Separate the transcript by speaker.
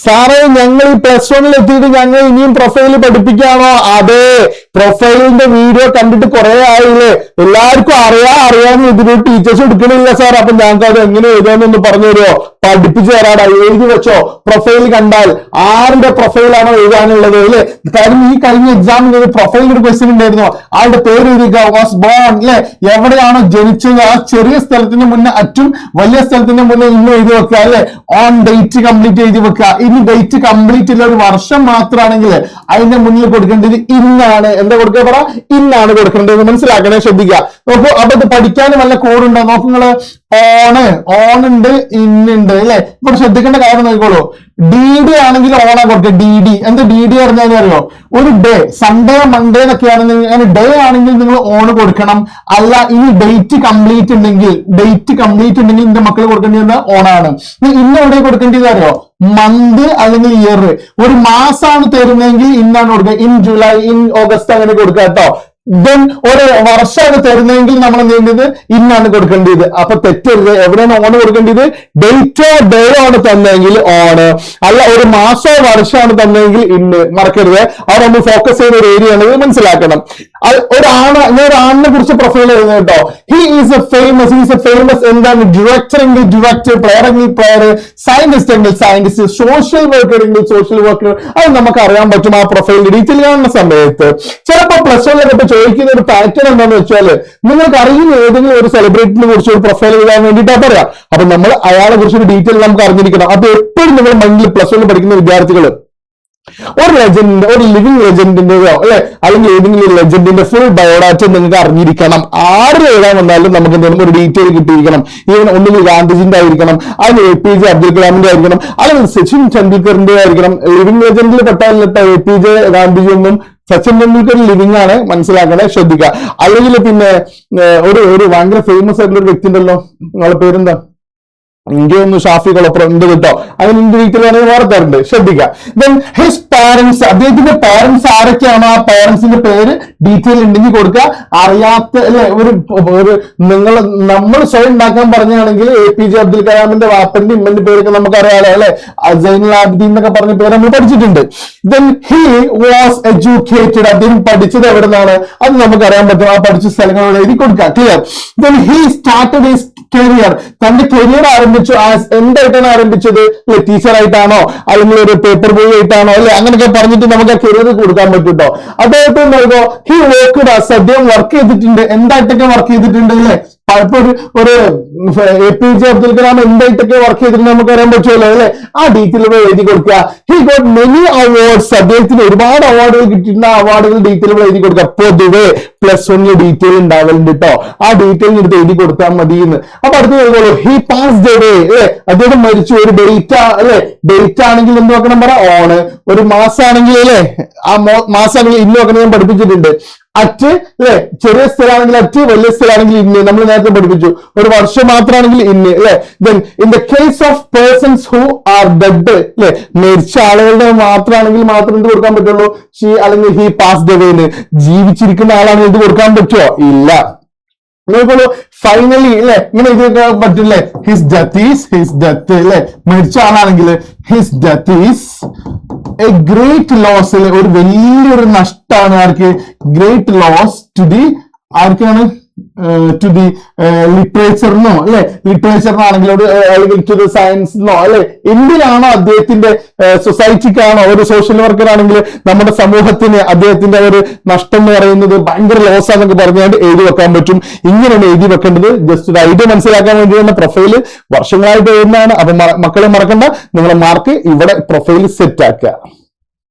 Speaker 1: സാറേ ഞങ്ങൾ ഈ പ്ലസ് വണ്ണിൽ എത്തിയിട്ട് ഞങ്ങൾ ഇനിയും പ്രൊഫൈൽ പഠിപ്പിക്കാണോ അതെ. പ്രൊഫൈലിന്റെ വീഡിയോ കണ്ടിട്ട് കുറെ ആയില്ലേ? എല്ലാവർക്കും അറിയാ അറിയാന്ന് ഇതിന് ടീച്ചേഴ്സ് എടുക്കണില്ല സാർ അപ്പൊ ഞങ്ങൾക്ക് അത് എങ്ങനെ എഴുതാമെന്ന് പറഞ്ഞു തരുമോ? പഠിപ്പിച്ചു തരാടാ. എഴുതി വെച്ചോ. പ്രൊഫൈൽ കണ്ടാൽ ആരുടെ പ്രൊഫൈലാണോ എഴുതാനുള്ളത് അല്ലെ? കാര്യം ഈ കഴിഞ്ഞ എക്സാമിന് ഒരു പ്രൊഫൈലിൽ ഒരു ക്വസ്റ്റ്യൻ ഉണ്ടായിരുന്നു. ആളുടെ പേര് എഴുതിക്കുക വാസ് ബോൺ അല്ലെ? എവിടെയാണോ ജനിച്ചത്? ആ ചെറിയ സ്ഥലത്തിന് മുന്നേ അറ്റും വലിയ സ്ഥലത്തിന് മുന്നേ ഇന്ന് എഴുതി വെക്കുക അല്ലെ? ഓൺ ഡേറ്റ് കംപ്ലീറ്റ് എഴുതി വെക്കുക. ഇനി ഡേറ്റ് കംപ്ലീറ്റ് ഇല്ല. ഒരു വർഷം മാത്രമാണെങ്കിൽ അതിന്റെ മുന്നിൽ കൊടുക്കേണ്ടത് ഇന്നാണ് എന്താ കൊടുക്കുക പറ? ഇന്നാണ് കൊടുക്കേണ്ടത് മനസ്സിലാക്കണേ ശ്രദ്ധിക്കുക. നോക്കൂ അപ്പൊ ഇത് പഠിക്കാനും വല്ല ഉണ്ടോ നോക്കുങ്ങൾ ഓണ് ഓൺ ഉണ്ട് ഇന്നുണ്ട് അല്ലെ? ഇവിടെ ശ്രദ്ധിക്കേണ്ട കാര്യം നോക്കിക്കോളൂ. ഡി ഡി ആണെങ്കിൽ ഓണാ കൊടുക്കുക ഡി ഡി എന്താ ഡി ഡി പറഞ്ഞാൽ അറിയോ? ഒരു ഡേ സൺഡേ മൺഡേ എന്നൊക്കെ ആണെങ്കിൽ അങ്ങനെ ഡേ ആണെങ്കിൽ നിങ്ങൾ ഓൺ കൊടുക്കണം. അല്ല ഇനി ഡേറ്റ് കംപ്ലീറ്റ് ഉണ്ടെങ്കിൽ ഡേറ്റ് കംപ്ലീറ്റ് ഉണ്ടെങ്കിൽ എന്റെ മക്കൾ കൊടുക്കേണ്ടത് ഓണാണ് ഇന്ന് എവിടെ കൊടുക്കേണ്ടത് അറിയോ? മന്ത് അല്ലെങ്കിൽ ഇയർ ഒരു മാസമാണ് തരുന്നതെങ്കിൽ ഇന്നാണ് കൊടുക്കുക. ഇൻ ജൂലൈ ഇൻ ഓഗസ്റ്റ് അങ്ങനെ കൊടുക്കുക കേട്ടോ. ദെൻ ഒരു വർഷമാണ് തരുന്നതെങ്കിൽ നമ്മൾ എന്ത് ചെയ്യേണ്ടത്? ഇന്നാണ് കൊടുക്കേണ്ടത്. അപ്പൊ തെറ്റരുത്. എവിടെയാണ് ഓണ് കൊടുക്കേണ്ടത്? ഡേറ്റോ ഡേ ആണ് തന്നെങ്കിൽ ഓണ്. അല്ല ഒരു മാസോ വർഷമാണ് തന്നെങ്കിൽ ഇന്ന്. മറക്കരുത്. അവിടെ നമ്മൾ ഫോക്കസ് ചെയ്യുന്ന ഒരു ഏരിയ ആണ് മനസ്സിലാക്കണം. ഒരു ഒരാണ് ഞാൻ ഒരു ആണിനെ കുറിച്ച് പ്രൊഫൈൽ എഴുതുന്നത് കേട്ടോ. He is a famous his a famous എന്താണ്? ഡിറക്ടർ എങ്കിൽ ഡിറക്ടർ പ്ലെയർ എങ്കിൽ പ്ലെയർ സയന്റിസ്റ്റ് എങ്കിൽ സയന്റിസ്റ്റ് സോഷ്യൽ വർക്കർ എങ്കിൽ സോഷ്യൽ വർക്കർ അത് നമുക്ക് അറിയാൻ പറ്റും ആ പ്രൊഫൈലിന്റെ ഡീറ്റെയിൽ കാണുന്ന സമയത്ത്. ചിലപ്പോൾ പ്ലസ് വണ്ണിലൊക്കെ ചോദിക്കുന്ന ഒരു പാറ്റേൺ എന്താണെന്ന് വെച്ചാൽ നിങ്ങൾക്ക് അറിയുന്ന ഏതെങ്കിലും ഒരു സെലിബ്രിറ്റിനെ കുറിച്ച് ഒരു പ്രൊഫൈൽ എഴുതാൻ വേണ്ടിയിട്ടാണ് പറയാം. അപ്പൊ നമ്മൾ അയാളെ കുറിച്ച് ഒരു ഡീറ്റെയിൽ നമുക്ക് അറിഞ്ഞിരിക്കണം. അപ്പൊ എപ്പോഴും നിങ്ങൾ മൈൻഡിൽ പ്ലസ് വൺ പഠിക്കുന്ന വിദ്യാർത്ഥികൾ ഒരു ലെജൻഡിന്റെ ഒരു ലിവിങ് ലെജൻഡിന്റെയോ അല്ലെ അല്ലെങ്കിൽ ഏതെങ്കിലും ഒരു ലെജൻഡിന്റെ ഫുൾ ബയോഡാറ്റ നിങ്ങൾക്ക് അറിഞ്ഞിരിക്കണം. ആര് എഴുതാൻ വന്നാലും നമുക്ക് എന്തെങ്കിലും ഒരു ഡീറ്റെയിൽ കിട്ടിയിരിക്കണം. ഈവൻ ഒന്നുകിൽ ഗാന്ധിജിന്റെ ആയിരിക്കണം അല്ലെങ്കിൽ എ പി ജെ അബ്ദുൽ കലാമിന്റെ ആയിരിക്കണം അല്ലെങ്കിൽ സച്ചിൻ ടെണ്ടുൽക്കറിന്റെ ആയിരിക്കണം. ലിവിങ് ലെജൻഡിൽ പെട്ടാലിട്ട എ പി ജെ ഗാന്ധിജി ഒന്നും സച്ചിൻ ടെണ്ടുൽക്കർ ലിവിങ് ആണ് മനസ്സിലാക്കണേ ശ്രദ്ധിക്കുക. അല്ലെങ്കിൽ പിന്നെ ഒരു ഒരു ഭയങ്കര ഫേമസ് ആയിട്ടുള്ള ഒരു വ്യക്തി ഉണ്ടല്ലോ നിങ്ങളുടെ പേരെന്താ? ഇന്ത്യ ഷാഫി കൊളപ്പുറം ഉണ്ട് കേട്ടോ? അങ്ങനെ വീട്ടിൽ വേണമെങ്കിൽ വേറെ തരുന്നുണ്ട് ശ്രദ്ധിക്കുക ഹിസ് പാരന്റ്സ് അദ്ദേഹത്തിന്റെ പാരന്റ്സ് ആരൊക്കെയാണ്? ആ പാരന്റ്സിന്റെ പേര് ഡീറ്റെയിൽ ഉണ്ടെങ്കിൽ കൊടുക്കുക അറിയാത്ത അല്ലെ ഒരു ഒരു നിങ്ങൾ നമ്മൾ സ്വയം ഉണ്ടാക്കാൻ പറഞ്ഞാണെങ്കിൽ എ പി ജെ അബ്ദുൽ കലാമിന്റെ വാപ്പന്റെ ഇമ്മന്റെ പേരൊക്കെ നമുക്ക് അറിയാലോ അല്ലെ അസൈനുൽ ആബ്ദീൻ എന്നൊക്കെ പറഞ്ഞ പേര് നമ്മൾ പഠിച്ചിട്ടുണ്ട്. ദെൻ ഹി വാസ് എഡ്യൂക്കേറ്റഡ് അദ്ദേഹം പഠിച്ചത് എവിടെ നിന്നാണ് അത് നമുക്ക് അറിയാൻ പറ്റും. ആ പഠിച്ച സ്ഥലങ്ങളോട് എഴുതി കൊടുക്കുക clear then he started his career തന്റെ കരിയർ ആരംഭിച്ചു as എന്തായിട്ടാണ് ആരംഭിച്ചത്? ടീച്ചറായിട്ടാണോ അല്ലെങ്കിൽ ഒരു പേപ്പർ ബോയ് ആയിട്ടാണോ? അല്ലെ അങ്ങനെയൊക്കെ പറഞ്ഞിട്ട് നമുക്ക് ആ കരിയർ കൊടുക്കാൻ പറ്റൂട്ടോ? അദ്ദേഹത്തെ നൽകോ ഹി വർക്ക്ഡ് അദ്ദേഹം വർക്ക് ചെയ്തിട്ടുണ്ട്. എന്തായിട്ടൊക്കെ വർക്ക് ചെയ്തിട്ടുണ്ട് അല്ലെ? ഇപ്പൊ ഒരു A P J Abdul Kalam എന്തായിട്ടൊക്കെ work ചെയ്തിട്ടുണ്ട് നമുക്ക് അറിയാൻ പറ്റുമല്ലോ അല്ലെ? ആ ഡീറ്റെയിൽ എഴുതി കൊടുക്കുക. ഹി ഗോട്ട് മെനി അവാർഡ്സ് അദ്ദേഹത്തിന് ഒരുപാട് അവാർഡുകൾ കിട്ടിയിട്ടുണ്ട്. ആ അവാർഡുകൾ ഡീറ്റെയിൽ എഴുതി കൊടുക്കുക. പൊതുവെ പ്ലസ് വൺ ഡീറ്റെയിൽ ഉണ്ടാവലുണ്ട് കേട്ടോ ആ ഡീറ്റെയിൽ എടുത്ത് എഴുതി കൊടുത്താൽ മതി എന്ന് അപ്പൊ അടുത്ത് കേൾക്കുള്ളൂ ഹി പാസ് ഡേ അല്ലെ? അദ്ദേഹം മരിച്ചു. ഒരു ഡേറ്റ് അല്ലെ? ഡേറ്റ് ആണെങ്കിൽ എന്ത് നോക്കണം പറ? ഓണ്. ഒരു മാസമാണെങ്കിൽ അല്ലെ? ആ മാസമാണെങ്കിൽ ഇന്ന് നോക്കണം ഞാൻ പഠിപ്പിച്ചിട്ടുണ്ട്. അറ്റ് അല്ലെ? ചെറിയ സ്ഥലമാണെങ്കിൽ അറ്റ് വലിയ സ്ഥലമാണെങ്കിൽ ഇന്ന് നമ്മൾ നേരത്തെ പഠിപ്പിച്ചു. ഒരു വർഷം മാത്രമാണെങ്കിൽ ഇന്ന് അല്ലെ? Then in the case of persons who are dead അല്ലെ? മരിച്ച ആളുകളുടെ മാത്രമാണെങ്കിൽ മാത്രം എന്ത് കൊടുക്കാൻ പറ്റുള്ളൂ? ഷീ അല്ലെങ്കിൽ ഹി പാസ് ദിന് ജീവിച്ചിരിക്കുന്ന ആളാണ് ഇത് കൊടുക്കാൻ പറ്റുമോ ഇല്ല. ഫൈനലി അല്ലെ? ഇങ്ങനെ ഇത് പറ്റില്ലേ? His death is his death അല്ലെ? മരിച്ച ആളാണെങ്കിൽ his death is great loss ഒരു വലിയൊരു നഷ്ടമാണ് ആർക്ക്? ഗ്രേറ്റ് ലോസ് ടു ദി ആർക്കാണ്? ടു ദി ലിറ്ററേച്ചറിനോ അല്ലെ? ഏഹ്, അല്ലെങ്കിൽ ടു ദി സയൻസിനോ അല്ലെ? എന്തിനാണോ അദ്ദേഹത്തിന്റെ സൊസൈറ്റിക്കാണോ ഒരു സോഷ്യൽ വർക്കർ ആണെങ്കിൽ നമ്മുടെ സമൂഹത്തിന് അദ്ദേഹത്തിന്റെ ഒരു നഷ്ടം എന്ന് പറയുന്നത് ഭയങ്കര ലോസ് ആണെന്നൊക്കെ പറഞ്ഞുകൊണ്ട് എഴുതി വെക്കാൻ പറ്റും. ഇങ്ങനെയാണ് എഴുതി വെക്കേണ്ടത്. ജസ്റ്റ് ഒരു ഐഡിയ മനസ്സിലാക്കാൻ വേണ്ടി തന്നെ പ്രൊഫൈൽ വർഷങ്ങളായിട്ട് എഴുതുന്നതാണ്. അപ്പൊ മക്കളെ മറക്കണ്ട. നിങ്ങളെ മാർക്ക് ഇവിടെ പ്രൊഫൈൽ സെറ്റ് ആക്കുക.